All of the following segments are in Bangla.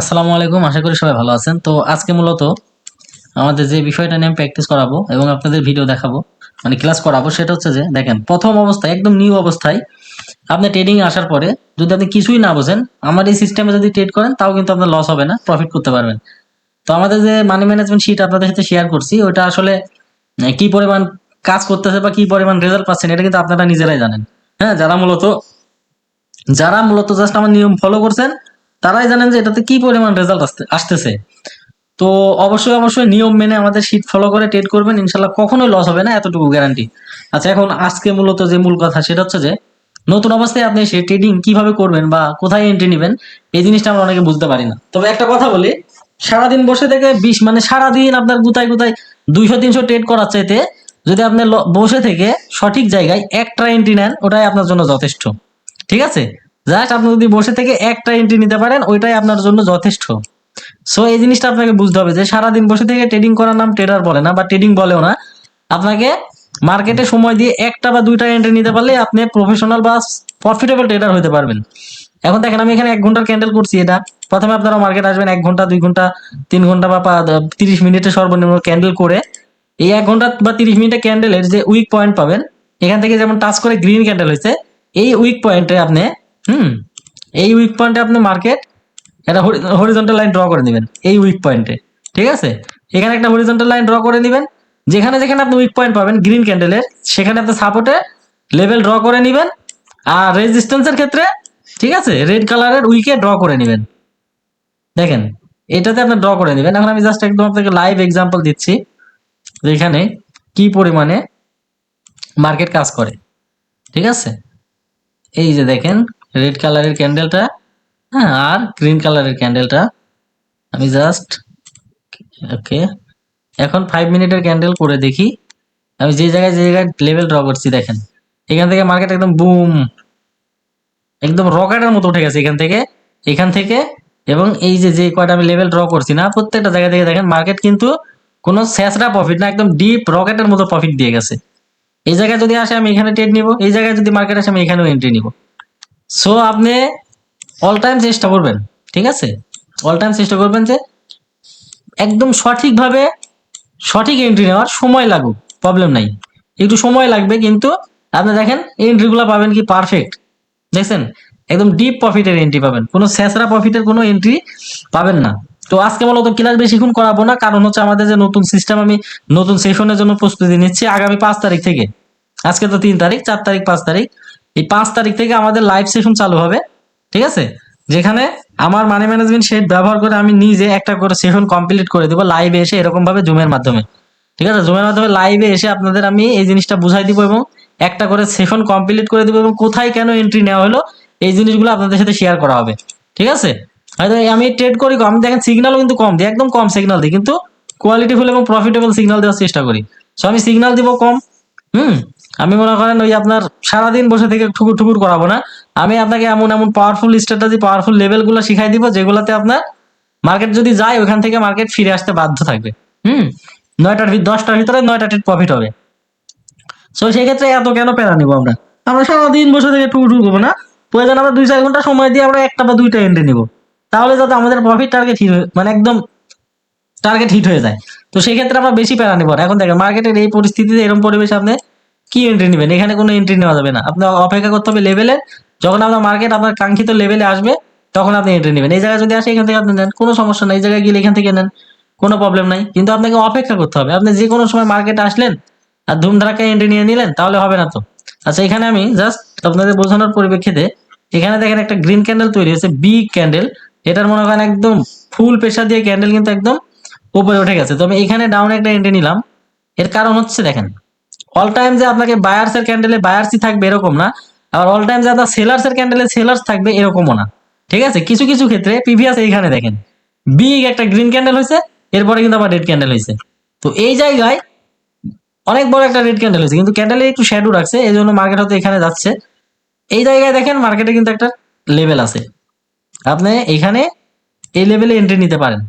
আসসালামু আলাইকুম, আশা করি সবাই ভালো আছেন। তো আজকে মূলত আমাদের যে বিষয়টা নিয়ে আমি প্র্যাকটিস করাবো এবং আপনাদের ভিডিও দেখাবো মানে ক্লাস করাবো, সেটা হচ্ছে যে, দেখেন, প্রথম অবস্থায় একদম নিউ অবস্থায় আপনি ট্রেডিং আসার পরে যদি আপনি কিছুই না বোঝেন, আমার এই সিস্টেমে যদি ট্রেড করেন, তাও কিন্তু আপনার লস হবে না প্রফিট করতে পারবেন। তো আমাদের যে মানি ম্যানেজমেন্ট শিট আপনাদের সাথে শেয়ার করছি, ওটা আসলে কি পরিমাণ কাজ করতেছে বা কি পরিমাণ রেজাল্ট পাচ্ছেন, এটা কিন্তু আপনারা নিজেরাই জানেন। হ্যাঁ যারা মূলত যারা মূলত জাস্ট আমার নিয়ম ফলো করছেন তারাই জানেন যে এটাতে কি পরিমাণ রেজাল্ট আসতে, আসতেছে। তো অবশ্যই অবশ্যই নিয়ম মেনে আমাদের শীট ফলো করে ট্রেড করবেন, ইনশাল্লাহ কখনোই লস হবে না, এতটুকু গ্যারান্টি আচ্ছা এখন আজকে মূলত যে মূল কথা, সেটা হচ্ছে যে নতুন অবস্থায় আপনি সে ট্রেডিং কীভাবে করবেন বা কোথায় এন্ট্রি নেবেন, এই জিনিসটা আমরা অনেকে বুঝতে পারি না। তবে একটা কথা বলি, সারাদিন বসে থেকে বিশ মানে সারাদিন আপনার গুতায় গুতায় দুইশো, তিনশো ট্রেড করার চাইতে যদি আপনি বসে থেকে সঠিক জায়গায় একটা এন্ট্রি নেন, ওটাই আপনার জন্য যথেষ্ট। ঠিক আছে? জাস্ট আপনি যদি বসে থেকে একটা এন্ট্রি নিতে পারেন, ওইটাই আপনার জন্য যথেষ্ট। সো এই জিনিসটা আপনাকে বুঝতে হবে যে, সারাদিন বসে থেকে ট্রেডিং করার নাম ট্রেডার বলে না, বা ট্রেডিং বলেও না। আপনাকে মার্কেটে সময় দিয়ে একটা বা দুইটা এন্ট্রি নিতে পারলে আপনি প্রফেশনাল বা প্রফিটেবল ট্রেডার হতে পারবেন। এখন দেখেন, আমি এখানে এক ঘণ্টার ক্যান্ডেল করছি এটা। প্রথমে আপনারা মার্কেট আসবেন এক ঘণ্টা, দুই ঘণ্টা, তিন ঘণ্টা বা তিরিশ মিনিটে সর্বনিম্ন ক্যান্ডেল করে। এই এক ঘণ্টা বা তিরিশ মিনিটে ক্যান্ডেলের যে উইক পয়েন্ট পাবেন, এখান থেকে যেমন টাচ করে গ্রিন ক্যান্ডেল হয়েছে, এই উইক পয়েন্টে আপনি হুম, এই উইক পয়েন্টে আপনি মার্কেট একটা হরিজন্টাল লাইন ড্র করে নেবেন, এই উইক পয়েন্টে ঠিক আছে? এখানে একটা হরিজন্টাল লাইন ড্র করে নেবেন, যেখানে যেখানে আপনি উইক পয়েন্ট পাবেন গ্রিন ক্যান্ডেলের সেখানে আপনি সাপোর্টে লেভেল ড্র করে নেবেন, আর রেজিস্ট্যান্সের ক্ষেত্রে, ঠিক আছে? রেড কালারের উইকে ড্র করে নেবেন। দেখেন, এটাতে আপনি ড্র করে নেবেন। এখন আমি জাস্ট একদম আপনাকে লাইভ এক্সাম্পল দিচ্ছি এখানে কি পরিমাণে মার্কেট কাজ করে, ঠিক আছে? এই যে দেখেন রেড কালারের ক্যান্ডেলটা হ্যাঁ আর গ্রিন কালারের ক্যান্ডেলটা আমি জাস্ট ওকে এখন ফাইভ মিনিটের ক্যান্ডেল করে দেখি। আমি যে জায়গায় যে জায়গায় লেভেল ড্র করছি, দেখেন। এখান থেকে মার্কেট একদম বুম একদম রকেটের মতো উঠে গেছে এখান থেকে এখান থেকে, এবং এই যে যে কয়টা আমি লেভেল ড্র করছি না, প্রত্যেকটা জায়গা থেকে দেখেন মার্কেট কিন্তু কোনো স্যাঁচড়া প্রফিট না, একদম ডিপ রকেটের মতো প্রফিট দিয়ে গেছে। এই জায়গায় যদি আসে, আমি এখানে ট্রেড নিব। এই জায়গায় যদি মার্কেট আসে, আমি এখানেও এন্ট্রি নিব। সো আপনি অল টাইম চেষ্টা করবেন, ঠিক আছে? অল টাইম চেষ্টা করবেন যে একদম সঠিকভাবে সঠিক এন্ট্রি নেওয়ার সময় লাগুক প্রবলেম নাই। একটু সময় লাগবে কিন্তু আপনি দেখেন এন্ট্রিগুলো পাবেন কি পারফেক্ট দেখছেন? একদম ডিপ প্রফিটের এন্ট্রি পাবেন। কোনো স্যাঁচড়া প্রফিটের কোনো এন্ট্রি পাবেন না। তো আজকে মূলত ক্লাস বেশিক্ষণ করাবো না, কারণ হচ্ছে আমাদের যে নতুন সিস্টেম আমি নতুন সেশনের জন্য প্রস্তুতি নিচ্ছি আগামী পাঁচ তারিখ থেকে। আজকে তো তিন তারিখ, চার তারিখ, পাঁচ তারিখ। এই পাঁচ তারিখ থেকে আমাদের লাইভ সেশন চালু হবে, ঠিক আছে? যেখানে আমার মানি ম্যানেজমেন্ট সেট ব্যবহার করে আমি নিজে একটা করে সেশন কমপ্লিট করে দেবো লাইভে এসে এরকম ভাবে জুমের মাধ্যমে। ঠিক আছে? জুমের মাধ্যমে লাইভে এসে আপনাদের আমি এই জিনিসটা বুঝাই দিব এবং একটা করে সেশন কমপ্লিট করে দিব এবং কোথায় কেন এন্ট্রি নেওয়া হলো, এই জিনিসগুলো আপনাদের সাথে শেয়ার করা হবে। ঠিক আছে? হয়তো আমি ট্রেড করি কম দেখেন সিগন্যালও কিন্তু কম দিই, একদম কম সিগন্যাল দিই, কিন্তু কোয়ালিটিফুল এবং প্রফিটেবল সিগন্যাল দেওয়ার চেষ্টা করি। সো আমি সিগন্যাল দিব কম, হুম? আমি মনে করেন ওই আপনার সারাদিন বসে থেকে ঠুকুর ঠুকুর করাবো না। আমি আপনাকে এমন এমন পাওয়ারফুল স্ট্র্যাটেজি পাওয়ারফুল লেভেলগুলো শিখাই দিব যেগুলোতে আপনার মার্কেট যদি যায়, ওখান থেকে মার্কেট ফিরে আসতে বাধ্য থাকবে। হুম? নয়টার দশটার ভিতরে নয়টা ট্রেড প্রফিট হবে। সো সেই ক্ষেত্রে এত কেন প্যারা নিবো আমরা? আমরা সারাদিন বসে থেকে টুকু টুকু করব না। প্রয়োজন আমরা দুই চার ঘণ্টা সময় দিয়ে আমরা একটা বা দুইটা এন্ট্রি নিব। তাহলে যাতে আমাদের প্রফিট টার্গেট হিট মানে একদম টার্গেট হিট হয়ে যায়। তো সেই ক্ষেত্রে আমরা বেশি প্যারা নিব। এখন দেখেন মার্কেটের এই পরিস্থিতিতে এরকম পরিবেশে আপনি কি এন্ট্রি নেবেন? এখানে কোনো এন্ট্রি নেওয়া যাবে না। আপনার অপেক্ষা করতে হবে লেভেলে যখন আপনার মার্কেট আপনার কাঙ্ক্ষিত লেভেলে আসবে, তখন আপনি এন্ট্রি নেবেন। এই জায়গায় যদি আসে, এখান থেকে আপনি নেন। কোনো সমস্যা নাই। এই জায়গায় গেলে এখান থেকে নেন। কোনো প্রবলেম নাই। কিন্তু আপনাকে অপেক্ষা করতে হবে। আপনি যে কোনো সময় মার্কেটে আসলেন আর ধুমধারাকে এন্ট্রি নিয়ে নিলেন, তাহলে হবে না তো। আচ্ছা এখানে আমি জাস্ট আপনাদের বোঝানোর পরিপ্রেক্ষিতে এখানে দেখেন একটা গ্রিন ক্যান্ডেল তৈরি হয়েছে বি ক্যান্ডেল এটার মনে করেন একদম ফুল প্রেশার দিয়ে ক্যান্ডেল কিন্তু একদম উপরে উঠে গেছে। তো আমি এখানে ডাউন একটা এন্ট্রি নিলাম। এর কারণ হচ্ছে দেখেন অল টাইম যে আপনাকে বায়ার্স এর ক্যান্ডেলে বায়ার্সই থাকবে এরকম না, আবার অল টাইম যে আপনার সেলার্স এর ক্যান্ডেলে সেলার্স থাকবে এরকমও না। ঠিক আছে? কিছু কিছু ক্ষেত্রে প্রিভিয়াস এইখানে দেখেন বিগ একটা গ্রিন ক্যান্ডেল হয়েছে, এরপরে কিন্তু আবার রেড ক্যান্ডেল হয়েছে। তো এই জায়গায় অনেক বড় একটা রেড ক্যান্ডেল হয়েছে, কিন্তু ক্যান্ডেলে একটু শ্যাডো রাখছে, এই জন্য মার্কেট হয়তো এখানে যাচ্ছে। এই জায়গায় দেখেন মার্কেটে কিন্তু একটা লেভেল আছে। আপনি এখানে এই লেভেলে এন্ট্রি নিতে পারেন।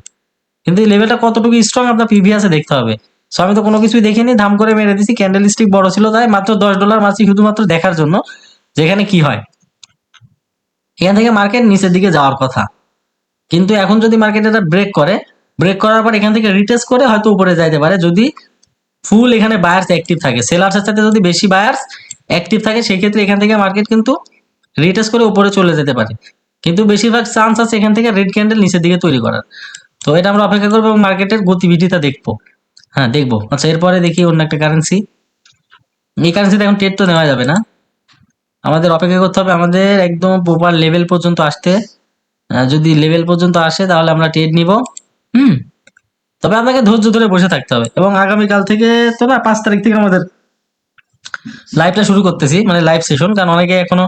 কিন্তু এই লেভেলটা কতটুকু স্ট্রং আপনার প্রিভিয়াসে দেখতে হবে। সো আমি তো কোনো কিছুই দেখিনি, ধাম করে মেরে দিছি ক্যান্ডেল স্টিক বড় ছিল তাই, মাত্র দশ ডলার মাছি শুধুমাত্র দেখার জন্য, যেখানে কি হয়। এখান থেকে মার্কেট নিচের দিকে যাওয়ার কথা। কিন্তু এখন যদি মার্কেট এটা ব্রেক করে ব্রেক করার পর এখান থেকে রিটেস্ট করে হয়তো উপরে যাইতে পারে। যদি ফুল এখানে বায়ার্স অ্যাক্টিভ থাকে সেলার্সের সাথে যদি বেশি বায়ার্স অ্যাক্টিভ থাকে সেই ক্ষেত্রে এখান থেকে মার্কেট কিন্তু রিটেস্ট করে উপরে চলে যেতে পারে। কিন্তু বেশিরভাগ চান্স আছে এখান থেকে রেড ক্যান্ডেল নিচের দিকে তৈরি করার। তো এটা আমরা অপেক্ষা করব এবং মার্কেটের গতিবিধিটা দেখব। হ্যাঁ দেখব। আচ্ছা এরপরে দেখি অন্য একটা কারেন্সি এই কারেন্সিতে এখন ট্রেড তো নেওয়া যাবে না। আমাদের অপেক্ষা করতে হবে আমাদের একদম প্রপার লেভেল পর্যন্ত আসতে। যদি লেভেল পর্যন্ত আসে তাহলে আমরা ট্রেড নিব। হুম? তবে আপনাকে ধৈর্য ধরে বসে থাকতে হবে। এবং আগামীকাল থেকে তো না পাঁচ তারিখ থেকে আমাদের লাইভটা শুরু করতেছি মানে লাইভ সেশন কারণ অনেকে এখনও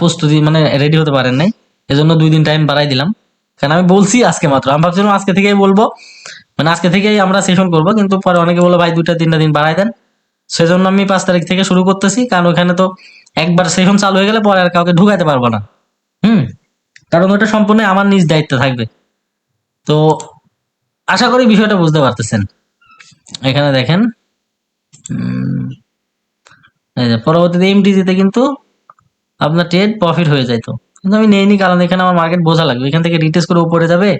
প্রস্তুতি মানে রেডি হতে পারেন নাই। এজন্য দুই দিন টাইম বাড়াই দিলাম। কারণ আমি বলছি আজকে মাত্র। আমি ভাবছিলাম আজকে থেকেই বলব। মানে আজকে থেকেই আমরা সেশন করব, কিন্তু পরে অনেকে বলল, ভাই, দুইটা, তিনটা দিন বাড়াই দেন। সেজন্য আমি পাঁচ তারিখ থেকে শুরু করতেছি, কারণ ওখানে তো একবার সেশন চালু হয়ে গেলে পরে আর কাউকে ঢুকাইতে পারব না। হুম? কারণ ওটা সম্পূর্ণ আমার নিজ দায়িত্ব থাকবে। তো আশা করি বিষয়টা বুঝতে পারতেছেন। এখানে দেখেন পরবর্তীতে এমটিজিতে কিন্তু আপনার ট্রেড প্রফিট হয়ে যাইতো কিন্তু আমি নেইনি, কারণ এখানে আমার মার্কেট বোঝা লাগবে। এখান থেকে রিটেস্ট করে উপরে যাবে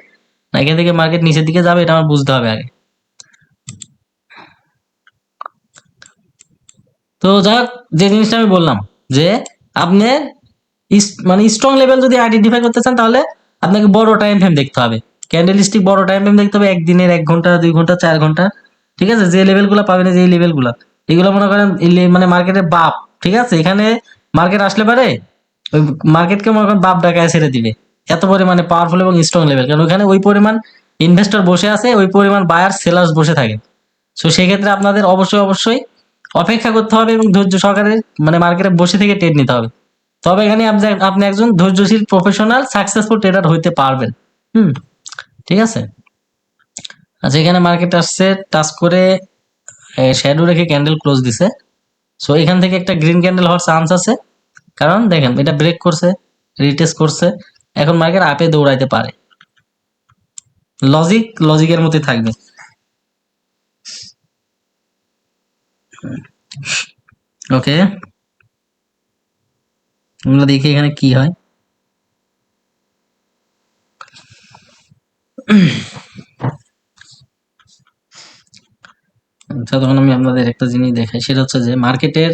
না এখান থেকে মার্কেট নিচের দিকে যাবে এটা আমার বুঝতে হবে আগে। তো যাই হোক, যে জিনিসটা আমি বললাম যে আপনি মানে স্ট্রং লেভেল যদি আইডেন্টিফাই করতে চান তাহলে আপনাকে বড় টাইম ফ্রেম দেখতে হবে। ক্যান্ডেল ক্যান্ডেলিস্টিক বড় টাইম ফ্রেম দেখতে হবে একদিনের এক ঘণ্টা দুই ঘণ্টা চার ঘণ্টা। ঠিক আছে? যে লেভেলগুলো পাবেন যে লেভেলগুলো এগুলো মনে করেন মানে মার্কেটের বাপ। ঠিক আছে? এখানে মার্কেট আসলে পারে ওই মার্কেটকে মনে করেন বাপ ডাকায় ছেড়ে দিবে। এত পরিমাণে পাওয়ারফুল এবং স্ট্রং লেভেল কারণ ওখানে ওই পরিমাণ ইনভেস্টর বসে আছে, ওই পরিমাণ বায়ার সেলার্স বসে থাকে। সো সেক্ষেত্রে আপনাদের অবশ্যই অবশ্যই অপেক্ষা করতে হবে এবং ধৈর্য সহকারে মানে মার্কেটে বসে থেকে ট্রেড নিতে হবে। তবে এখানে আপনি একজন ধৈর্যশীল প্রফেশনাল সাকসেসফুল ট্রেডার হইতে পারবেন। হুম, ঠিক আছে? আচ্ছা এখানে মার্কেট আসছে, টাচ করে শ্যাডো রেখে ক্যান্ডেল ক্লোজ দিছে। সো এখান থেকে একটা গ্রিন ক্যান্ডেল হওয়ার চান্স আছে। কারণ দেখেন, এটা ব্রেক করছে রিটেস্ট করছে। এখন মার্কেট আপে দৌড়াইতে পারে। লজিক লজিকের মধ্যে থাকবে। ওকে আমরা দেখি এখানে কি হয়। আচ্ছা তখন আমি আপনাদের একটা জিনিস দেখাই। সেটা হচ্ছে যে মার্কেটের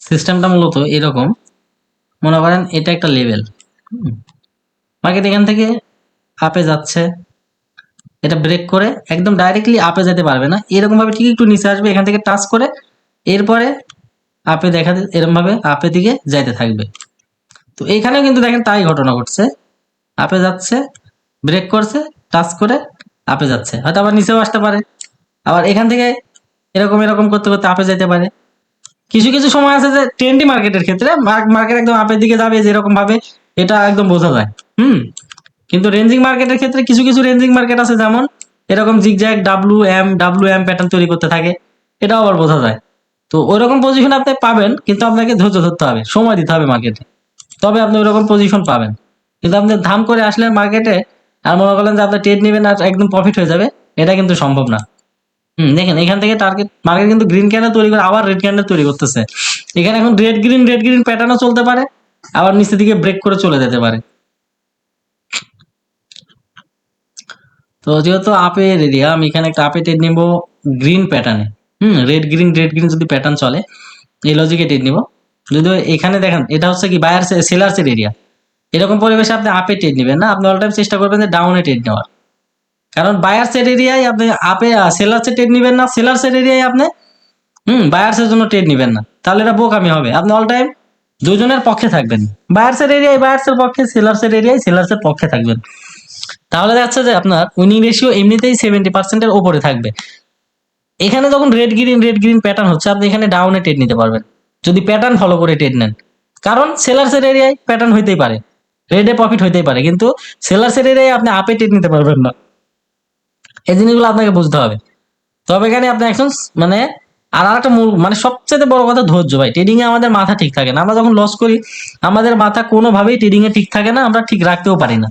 সিস্টেমটা মূলত এরকম। মনে করেন এটা একটা লেভেল মার্কেট এখান থেকে আপে যাচ্ছে। এটা ব্রেক করে একদম ডাইরেক্টলি আপে যেতে পারবে না। এরকম ভাবে ঠিক একটু নিচে আসবে, এখান থেকে টাচ করে এরপরে আপে দেখা এরকম ভাবে আপে দিকে যাইতে থাকবে। তো এখানেও কিন্তু দেখেন তাই ঘটনা ঘটছে। আপে যাচ্ছে ব্রেক করছে টাচ করে আপে যাচ্ছে। হয়তো আবার নিচেও আসতে পারে। আবার এখান থেকে এরকম এরকম করতে করতে আপে যেতে পারে। কিছু কিছু সময় আছে যে ট্রেন্ডি মার্কেটের ক্ষেত্রে মার্কেট একদম আপের দিকে যাবে যেরকম ভাবে এটা একদম বোঝা যায়। হুম? কিন্তু রেঞ্জিং মার্কেটের ক্ষেত্রে কিছু কিছু রেঞ্জিং মার্কেট আছে যেমন এরকম zigzag W M W M pattern তৈরি করতে থাকে। এটাও আবার বোঝা যায়। তো ওইরকম পজিশন আপনি পাবেন, কিন্তু আপনাকে ধৈর্য ধরতে হবে, সময় দিতে হবে মার্কেটে তবে আপনি ওইরকম পজিশন পাবেন। কিন্তু আপনি ধাম করে আসলেন মার্কেটে আর মনে করলেন যে আপনি ট্রেড নেবেন আর একদম প্রফিট হয়ে যাবে, এটা কিন্তু সম্ভব না। হুম, দেখেন, এখান থেকে টার্গেট মার্কেট কিন্তু গ্রিন ক্যান্ডেল তৈরি করে, আবার রেড ক্যান্ডেল তৈরি করতেছে। এখানে এখন রেড গ্রিন রেড গ্রিন প্যাটার্নও চলতে পারে। আবার নিচের দিকে ব্রেক করে চলে যেতে পারে। তো যেহেতু আপের এরিয়া আমি এখানে একটা আপে ট্রেড নিব গ্রিন প্যাটার্নে হুম রেড গ্রিন রেড গ্রিন যদি প্যাটার্ন চলে, এই লজিকে ট্রেড নিব। যদিও এখানে দেখেন, এটা হচ্ছে কি বায়ার সেলার্সের এরিয়া এরকম পরিবেশে আপনি আপে ট্রেড নেবেন না, আপনি অল টাইম চেষ্টা করবেন যে ডাউনে ট্রেড নেওয়ার। কারণ বায়ার বায়ার্সের এরিয়ায় আপনি আপে সেলার্সের ট্রেড নেবেন না সেলার্সের এরিয়ায় আপনি, হুম বায়ার্সের জন্য ট্রেড নেবেন না। তাহলে এটা বোকামি হবে। আপনি অল টাইম দুজনের পক্ষে থাকবেন। বায়ার্সের এরিয়ায় বায়ার্সের পক্ষে সেলার্সের এরিয়ায় সেলার্সের পক্ষে থাকবেন। তাহলে যাচ্ছে যে আপনার উইনিং রেশিও এমনিতেই সেভেন্টি পার্সেন্টের ওপরে থাকবে। এখানে যখন red green red green pattern হচ্ছে, আপনি এখানে ডাউনে ট্রেড নিতে পারবেন। যদি প্যাটার্ন ফলো করে ট্রেড নেন। কারণ সেলার্সের এরিয়ায় প্যাটার্ন হইতেই পারে। রেডে প্রফিট হইতেই পারে। কিন্তু সেলার্সের এরিয়ায় আপনি আপে ট্রেড নিতে পারবেন না। এই জিনিসগুলো আপনাকে বুঝতে হবে। তবে এখানে আপনি এখন মানে আর একটা মানে সবচেয়ে বড় কথা ধৈর্য ভাই। ট্রেডিং এ আমাদের মাথা ঠিক থাকে না। আমরা যখন লস করি, আমাদের মাথা কোনোভাবেই ট্রেডিং এ ঠিক থাকে না, আমরা ঠিক রাখতেও পারি না।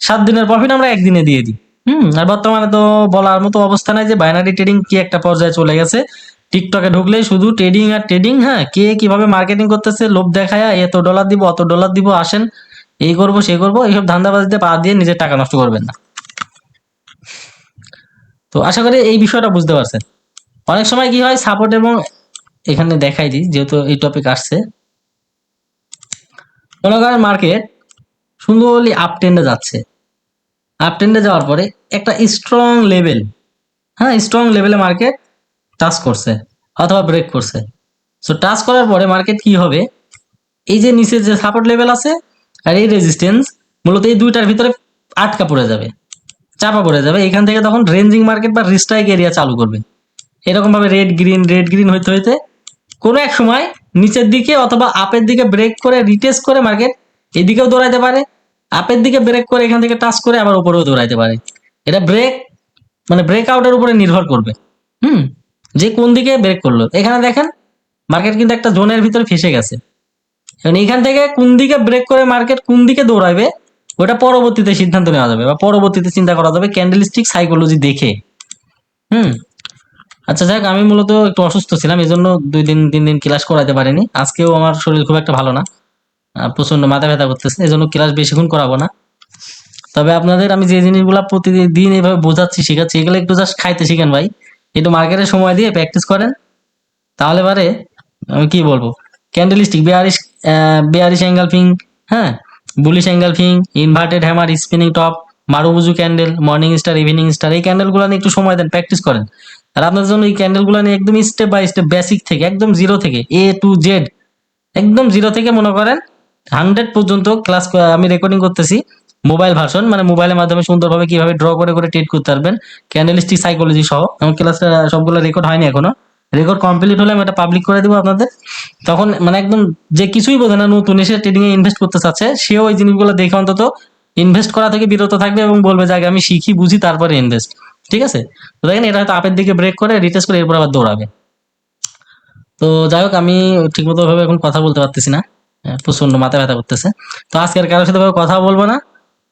সাত দিনের প্রফিট আমরা একদিনে দিয়ে দিই। হুম, আর বর্তমানে তো বলার মতো অবস্থা নাই যে বাইনারি ট্রেডিং কি একটা পর্যায়ে চলে গেছে। টিকটকে ঢুকলেই শুধু ট্রেডিং আর ট্রেডিং হ্যাঁ কে কীভাবে মার্কেটিং করতেছে, লোভ দেখায় এত ডলার দিব, অত ডলার দিব, আসেন, এই করব সে করব, এইসব ধান্দাবাজিতে পা দিয়ে নিজের টাকা নষ্ট করবেন না। তো আশা করি এই বিষয়টা বুঝতে পারছেন। অনেক সময় কি হয় সাপোর্ট এবং এখানে দেখাই দিই, যেহেতু এই টপিক আসছে। মনে করেন মার্কেট সুন্দরলি আপ ট্রেন্ডে যাচ্ছে। আপ ট্রেন্ডে যাওয়ার পরে একটা স্ট্রং লেভেল হ্যাঁ স্ট্রং লেভেলে মার্কেট টাচ করছে অথবা ব্রেক করছে। সো টাচ করার পরে মার্কেট কি হবে? এই যে নিচের যে সাপোর্ট লেভেল আছে আর এই রেজিস্ট্যান্স মূলত এই দুইটার ভিতরে আটকা পড়ে যাবে, চাপা পড়ে যাবে। এখান থেকে তখন রেঞ্জিং মার্কেট বা রিস্ট্রাইক এরিয়া চালু করবে। এরকম ভাবে রেড গ্রিন রেড গ্রিন হইতে হইতে কোনো এক সময় নিচের দিকে অথবা আপের দিকে ব্রেক করে রিটেস্ট করে মার্কেট এদিকেও দৌড়াইতে পারে আপের দিকে ব্রেক করে, এখান থেকে টাচ করে আবার উপরেও দৌড়াইতে পারে। এটা ব্রেক মানে ব্রেক আউটের উপরে নির্ভর করবে। হুম? যে কোন দিকে ব্রেক করল। এখানে দেখেন মার্কেট কিন্তু একটা জোনের ভিতরে ফেসে গেছে। এখন এইখান থেকে কোন দিকে ব্রেক করে মার্কেট কোন দিকে দৌড়াবে ওটা পরবর্তীতে সিদ্ধান্ত নেওয়া যাবে বা পরবর্তীতে চিন্তা করা যাবে ক্যান্ডেলস্টিক সাইকোলজি দেখে। হুম? আচ্ছা যাক, আমি মূলত একটু অসুস্থ ছিলাম এই জন্য দুই দিন, তিন দিন ক্লাস করাতে পারিনি। আজকেও আমার শরীর খুব একটা ভালো না প্রচণ্ড মাথা ব্যথা করতেছে এই জন্য ক্লাস বেশিক্ষণ করাবো না। তবে আপনাদের, আমি যে জিনিসগুলো প্রতিদিন এইভাবে বোঝাচ্ছি, শেখাচ্ছি, এগুলো একটু জাস্ট খাইতে শিখেন ভাই। একটু মার্কেটে সময় দিয়ে প্র্যাকটিস করেন, তাহলে পারে, আমি কি বলব? Candlestick bearish bearish engulfing হ্যাঁ? Bullish engulfing inverted hammer spinning top marubozu candle morning star evening star এই ক্যান্ডেলগুলো নিয়ে একটু সময় দেন প্র্যাকটিস করেন। আর আপনাদের জন্য এই ক্যান্ডেলগুলো নিয়ে একদম স্টেপ বাই স্টেপ বেসিক থেকে, একদম জিরো থেকে এ টু জেড একদম জিরো থেকে মনে করেন হান্ড্রেড পর্যন্ত ক্লাস আমি রেকর্ডিং করতেছি মোবাইল ভার্সন মানে মোবাইলের মাধ্যমে সুন্দরভাবে কীভাবে ড্র করে করে ট্রিট করতে পারবেন। ক্যান্ডেলিস্টিক সাইকোলজি সহ, আমার ক্লাসটা সবগুলো রেকর্ড হয়নি এখনও। রেকর্ড কমপ্লিট হলে আমি এটা পাবলিক করে দেবো আপনাদের। তখন মানে একদম যে কিছুই বোঝে না, নতুন এসে ট্রেডিং এ ইনভেস্ট করতে চাচ্ছে, সেও ওই জিনিসগুলো দেখে অন্তত ইনভেস্ট করা থেকে বিরত থাকবে এবং বলবে যে, আগে আমি শিখি, বুঝি, তারপরে ইনভেস্ট ঠিক আছে? তো দেখেন, এটা হয়তো আপের দিকে ব্রেক করে রিটেস্ট করে এরপর আবার দৌড়াবে। তো যাই হোক, আমি ঠিকমতো ভাবে এখন কথা বলতে পারতেছি না। প্রচণ্ড মাথা ব্যথা করতেছে। তো আজকে আর কারোর সাথে কথা বলব না।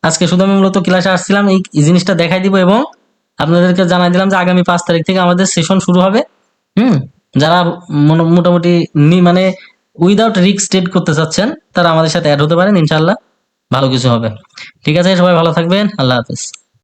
আজকে শুধু আমি মূলত ক্লাসে আসছিলাম, এই জিনিসটা দেখাই দিব এবং আপনাদেরকে জানাই দিলাম যে আগামী পাঁচ তারিখ থেকে আমাদের সেশন শুরু হবে। হুম? যারা মোটামুটি মানে উইদাউট রিস্ক ট্রেড করতে চাচ্ছেন, তারা আমাদের সাথে অ্যাড হতে পারেন ইনশাল্লাহ ভালো কিছু হবে। ঠিক আছে, সবাই ভালো থাকবেন, আল্লাহ হাফেজ।